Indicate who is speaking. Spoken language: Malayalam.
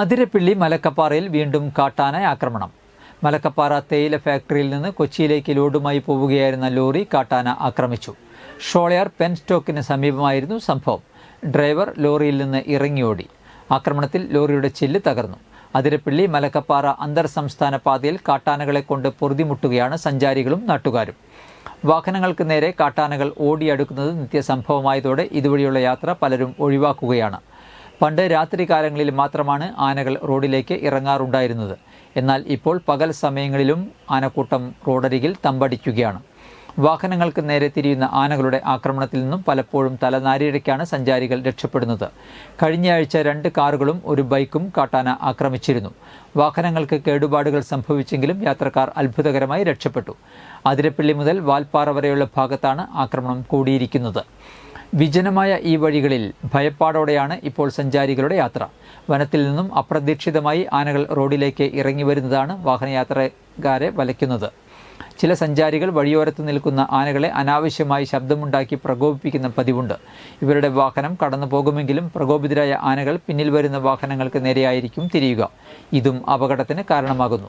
Speaker 1: അതിരപ്പിള്ളി മലക്കപ്പാറയിൽ വീണ്ടും കാട്ടാന ആക്രമണം. മലക്കപ്പാറ തേയില ഫാക്ടറിയിൽ നിന്ന് കൊച്ചിയിലേക്ക് ലോഡുമായി പോവുകയായിരുന്ന ലോറി കാട്ടാന ആക്രമിച്ചു. ഷോളയാർ പെൻ സ്റ്റോക്കിന് സമീപമായിരുന്നു സംഭവം. ഡ്രൈവർ ലോറിയിൽ നിന്ന് ഇറങ്ങിയോടി. ആക്രമണത്തിൽ ലോറിയുടെ ചില്ല് തകർന്നു. അതിരപ്പിള്ളി മലക്കപ്പാറ അന്തർ സംസ്ഥാന പാതയിൽ കാട്ടാനകളെ കൊണ്ട് പൊറുതിമുട്ടുകയാണ് സഞ്ചാരികളും നാട്ടുകാരും. വാഹനങ്ങൾക്ക് നേരെ കാട്ടാനകൾ ഓടിയടുക്കുന്നത് നിത്യസംഭവമായതോടെ ഇതുവഴിയുള്ള യാത്ര പലരും ഒഴിവാക്കുകയാണ്. പണ്ട് രാത്രി കാലങ്ങളിൽ മാത്രമാണ് ആനകൾ റോഡിലേക്ക് ഇറങ്ങാറുണ്ടായിരുന്നത്. എന്നാൽ ഇപ്പോൾ പകൽ സമയങ്ങളിലും ആനക്കൂട്ടം റോഡരികിൽ തമ്പടിക്കുകയാണ്. വാഹനങ്ങൾക്ക് നേരെ തിരിയുന്ന ആനകളുടെ ആക്രമണത്തിൽ നിന്നും പലപ്പോഴും തലനാരിഴയ്ക്കാണ് സഞ്ചാരികൾ രക്ഷപ്പെടുന്നത്. കഴിഞ്ഞയാഴ്ച രണ്ട് കാറുകളും ഒരു ബൈക്കും കാട്ടാന ആക്രമിച്ചിരുന്നു. വാഹനങ്ങൾക്ക് കേടുപാടുകൾ സംഭവിച്ചെങ്കിലും യാത്രക്കാർ അത്ഭുതകരമായി രക്ഷപ്പെട്ടു. അതിരപ്പള്ളി മുതൽ വാൽപ്പാറ വരെയുള്ള ഭാഗത്താണ് ആക്രമണം കൂടിയിരിക്കുന്നത്. വിജനമായ ഈ വഴികളിൽ ഭയപ്പാടോടെയാണ് ഇപ്പോൾ സഞ്ചാരികളുടെ യാത്ര. വനത്തിൽ നിന്നും അപ്രതീക്ഷിതമായി ആനകൾ റോഡിലേക്ക് ഇറങ്ങി വരുന്നതാണ് വാഹനയാത്രക്കാരെ വലയ്ക്കുന്നത്. ചില സഞ്ചാരികൾ വഴിയോരത്ത് നിൽക്കുന്ന ആനകളെ അനാവശ്യമായി ശബ്ദമുണ്ടാക്കി പ്രകോപിപ്പിക്കുന്ന പതിവുണ്ട്. ഇവരുടെ വാഹനം കടന്നു പോകുമെങ്കിലും പ്രകോപിതരായ ആനകൾ പിന്നിൽ വരുന്ന വാഹനങ്ങൾക്ക് നേരെയായിരിക്കും തിരിയുക. ഇതും അപകടത്തിന് കാരണമാകുന്നു.